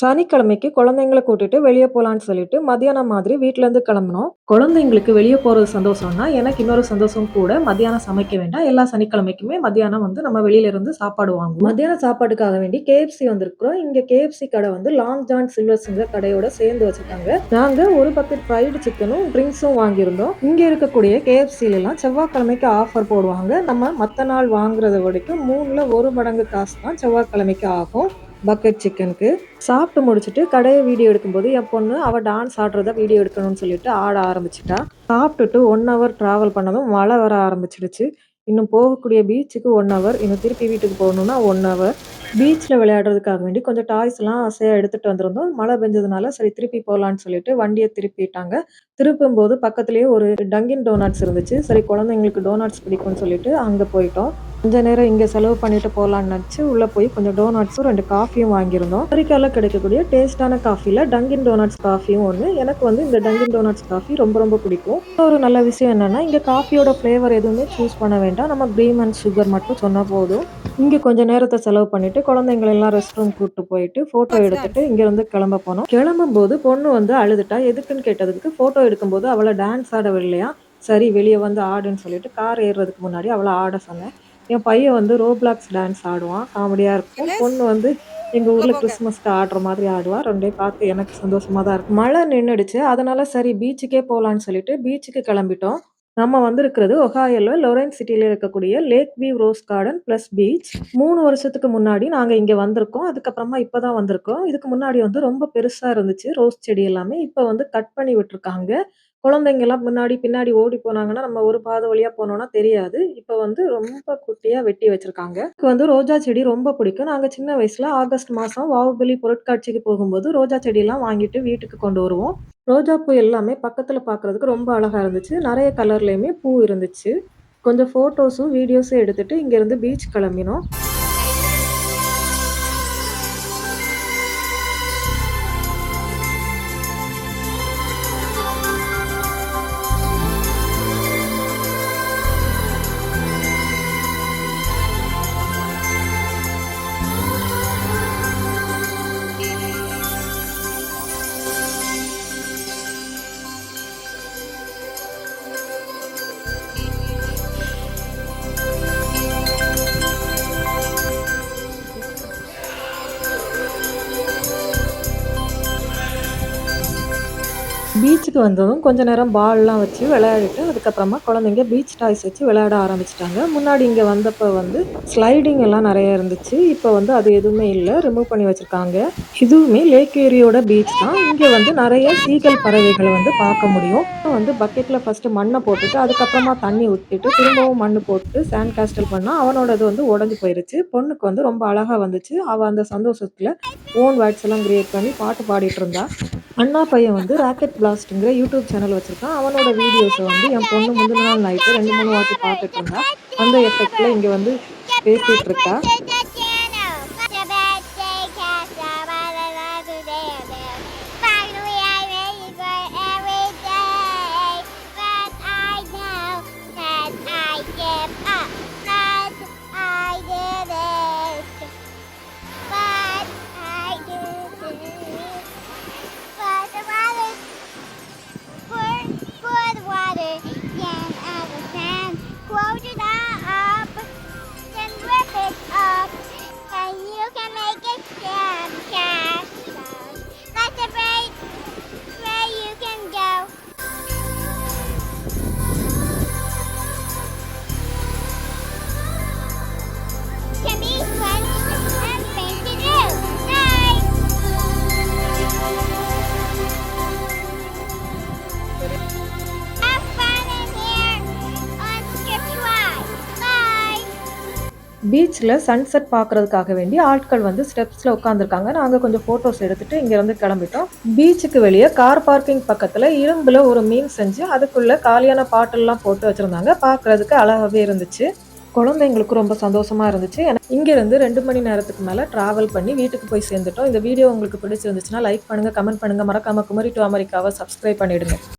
சனிக்கிழமைக்கு குழந்தைங்கள கூட்டிட்டு வெளியே போகலான்னு சொல்லிட்டு மத்தியானம் மாதிரி வீட்டிலேருந்து இருந்து கிளம்புனோம். குழந்தைங்களுக்கு வெளியே போறது சந்தோஷம்னா, எனக்கு இன்னொரு சந்தோஷம் கூட மத்தியானம் சமைக்க வேண்டாம். எல்லா சனிக்கிழமைக்குமே மத்தியானம் வந்து நம்ம வெளியில இருந்து சாப்பாடு வாங்குவோம். மத்தியான சாப்பாட்டுக்காக வேண்டி கேஎஃப்சி வந்திருக்கிறோம். இங்க கேஎஃப்சி கடை வந்து லாங் ஜான் சிங்கர் கடையோட சேர்ந்து வச்சிருக்காங்க. நாங்க ஒரு பக்கெட் ஃப்ரைடு சிக்கனும், ட்ரிங்க்ஸும் வாங்கியிருந்தோம். இங்க இருக்கக்கூடிய KFCல எல்லாம் செவ்வாய்க்கிழமைக்கு ஆஃபர் போடுவாங்க. நம்ம மத்த நாள் வாங்குறத வரைக்கும் மூணில் ஒரு மடங்கு காசு தான் செவ்வாய்க்கிழமைக்கு ஆகும். பக்கெட் சிக்கனுக்கு. சாப்பிட்டு முடிச்சுட்டு கடையை வீடியோ எடுக்கும்போது என் பொண்ணு அவள் டான்ஸ் ஆடுறத வீடியோ எடுக்கணும்னு சொல்லிட்டு ஆட ஆரம்பிச்சிட்டா சாப்பிட்டுட்டு ஒன் ஹவர் ட்ராவல் பண்ணதும் மழை வர ஆரம்பிச்சிடுச்சு. இன்னும் போகக்கூடிய பீச்சுக்கு ஒன் ஹவர். இன்னும் திருப்பி வீட்டுக்கு போகணும்னா ஒன் ஹவர். பீச்சில் விளையாடுறதுக்காக வேண்டி கொஞ்சம் டாய்ஸ்லாம் ஆசையாக எடுத்துகிட்டு வந்திருந்தோம். மழை பெஞ்சதுனால சரி திருப்பி போகலான்னு சொல்லிட்டு வண்டியை திருப்பிட்டாங்க. திருப்பும்போது பக்கத்துலேயே ஒரு டங்கின் டோனட்ஸ் இருந்துச்சு. சரி குழந்தைங்களுக்கு டோனட்ஸ் பிடிக்கும்னு சொல்லிட்டு அங்கே போயிட்டோம். கொஞ்ச நேரம் இங்க செலவு பண்ணிட்டு போலான்னு நெனச்சு உள்ள போய் கொஞ்சம் டோனட்ஸும், 2 காஃபியும் வாங்கியிருந்தோம். அமெரிக்கால கிடைக்கக்கூடிய டேஸ்டான காஃபில டங்கின் டோனட்ஸ் காஃபியும் ஒண்ணு. எனக்கு வந்து இந்த டங்கின் டோனட்ஸ் காஃபி ரொம்ப ரொம்ப பிடிக்கும். இன்னொரு நல்ல விஷயம் என்னன்னா, இங்க காஃபியோட ஃப்ளேவர் எதுவுமே சூஸ் பண்ண வேண்டாம். நம்ம கிரீம் அண்ட் சுகர் மட்டும் சொன்னா போதும். இங்க கொஞ்ச நேரத்த செலவு பண்ணிட்டு குழந்தைங்கள எல்லாம் ரெஸ்ட் ரூம் கூட்டு போயிட்டு ஃபோட்டோ எடுத்துட்டு இங்கிருந்து கிளம்ப போனோம். கிளம்பும்போது பொண்ணு வந்து அழுதுட்டா. எதுக்குன்னு கேட்டதுக்கு ஃபோட்டோ எடுக்கும்போது அவள டான்ஸ் ஆட விடலையாம். சரி வெளிய வந்து ஆடுன்னு சொல்லிட்டு கார் ஏறுறதுக்கு முன்னாடி அவள ஆட சொன்னேன். என் பையன் வந்து ரோப்ளாக்ஸ் டான்ஸ் ஆடுவான். காமெடியா இருக்கும். பொண்ணு வந்து எங்க ஊர்ல கிறிஸ்மஸ்க்கு ஆடுற மாதிரி ஆடுவா. 2யும் பார்த்து எனக்கு சந்தோஷமா தான் இருக்கு. மழை நின்னுடுச்சு. அதனால சரி பீச்சுக்கே போலான்னு சொல்லிட்டு பீச்சுக்கு கிளம்பிட்டோம். நம்ம வந்திருக்கிறது ஒஹாயில் லொரைன் சிட்டியில் இருக்கக்கூடிய lake view rose garden plus beach. மூணு வருஷத்துக்கு முன்னாடி நாங்கள் இங்கே வந்திருக்கோம். அதுக்கப்புறமா இப்போ தான் வந்திருக்கோம். இதுக்கு முன்னாடி வந்து ரொம்ப பெருசாக இருந்துச்சு ரோஸ் செடி எல்லாமே. இப்போ வந்து கட் பண்ணி விட்டுருக்காங்க. குழந்தைங்கெல்லாம் முன்னாடி, பின்னாடி ஓடி போனாங்கன்னா, நம்ம ஒரு பாதை வழியாக போனோம்னா தெரியாது. இப்போ வந்து ரொம்ப குட்டியாக வெட்டி வச்சிருக்காங்க. எனக்கு வந்து ரோஜா செடி ரொம்ப பிடிக்கும். நாங்கள் சின்ன வயசில் ஆகஸ்ட் மாதம் வாவுபலி பொருட்காட்சிக்கு போகும்போது ரோஜா செடியெல்லாம் வாங்கிட்டு வீட்டுக்கு கொண்டு வருவோம். ரோஜா பூ எல்லாமே பக்கத்துல பார்க்குறதுக்கு ரொம்ப அழகா இருந்துச்சு. நிறைய கலர்லேயுமே பூ இருந்துச்சு. கொஞ்சம் ஃபோட்டோஸும், வீடியோஸும் எடுத்துட்டு இங்கேருந்து பீச் கிளம்பினோம். பீச்சுக்கு வந்ததும் கொஞ்ச நேரம் பால்லாம் வச்சு விளையாடிட்டு, அதுக்கப்புறமா குழந்தைங்க பீச் டாய்ஸ் வச்சு விளையாட ஆரம்பிச்சிட்டாங்க முன்னாடி இங்கே வந்தப்போ வந்து ஸ்லைடிங் எல்லாம் நிறைய இருந்துச்சு. இப்போ வந்து அது எதுவுமே இல்லை ரிமூவ் பண்ணி வச்சுருக்காங்க இதுவுமே லேக் ஏரியோட பீச் தான். இங்கே வந்து நிறைய சீகல் பறவைகளை வந்து பார்க்க முடியும். வந்து பக்கெட்டில் ஃபஸ்ட்டு மண்ணை போட்டுட்டு, அதுக்கப்புறமா தண்ணி ஊற்றிட்டு திரும்பவும் மண் போட்டு சாண்ட் பண்ணால் பண்ணா அவனோடது வந்து உடஞ்சி போயிருச்சு. பொண்ணுக்கு வந்து ரொம்ப அழகாக வந்துச்சு. அவள் அந்த சந்தோஷத்தில் ஓன் வேர்ட்ஸ் எல்லாம் கிரியேட் பண்ணி பாட்டு பாடிட்டு இருந்தா. அண்ணா பையன் வந்து ராக்கெட் பிளாஸ்ட்ங்கிற யூடியூப் சேனல் வச்சிருக்கான். அவனோட வீடியோஸை வந்து என் பொண்ணு முந்தின நாள் நைட்டு 2, 3 வாட்டி பார்த்துட்டு இருந்தா. அந்த எஃபெக்ட்ல இங்க வந்து பேசிட்டு இருக்கா. பீச்சில் சன்செட் பார்க்கறதுக்காக வேண்டி ஆட்கள் வந்து ஸ்டெப்ஸில் உட்காந்துருக்காங்க நாங்கள் கொஞ்சம் ஃபோட்டோஸ் எடுத்துகிட்டு இங்கேருந்து கிளம்பிட்டோம். பீச்சுக்கு வெளியே கார் பார்க்கிங் பக்கத்தில் இரும்பில் ஒரு மீன் செஞ்சு, அதுக்குள்ளே காலியான பாட்டில்லாம் போட்டு வச்சுருந்தாங்க பார்க்குறதுக்கு அழகாகவே இருந்துச்சு. குழந்தைங்களுக்கு ரொம்ப சந்தோஷமாக இருந்துச்சு. ஏன்னா இங்கேருந்து ரெண்டு மணி நேரத்துக்கு மேலே ட்ராவல் பண்ணி வீட்டுக்கு போய் சேர்ந்துட்டோம். இந்த வீடியோ உங்களுக்கு பிடிச்சிருந்துச்சுன்னா லைக் பண்ணுங்கள் கமெண்ட் பண்ணுங்க. மறக்காம குமரி டூ அமெரிக்காவை சப்ஸ்கிரைப் பண்ணிவிடுங்க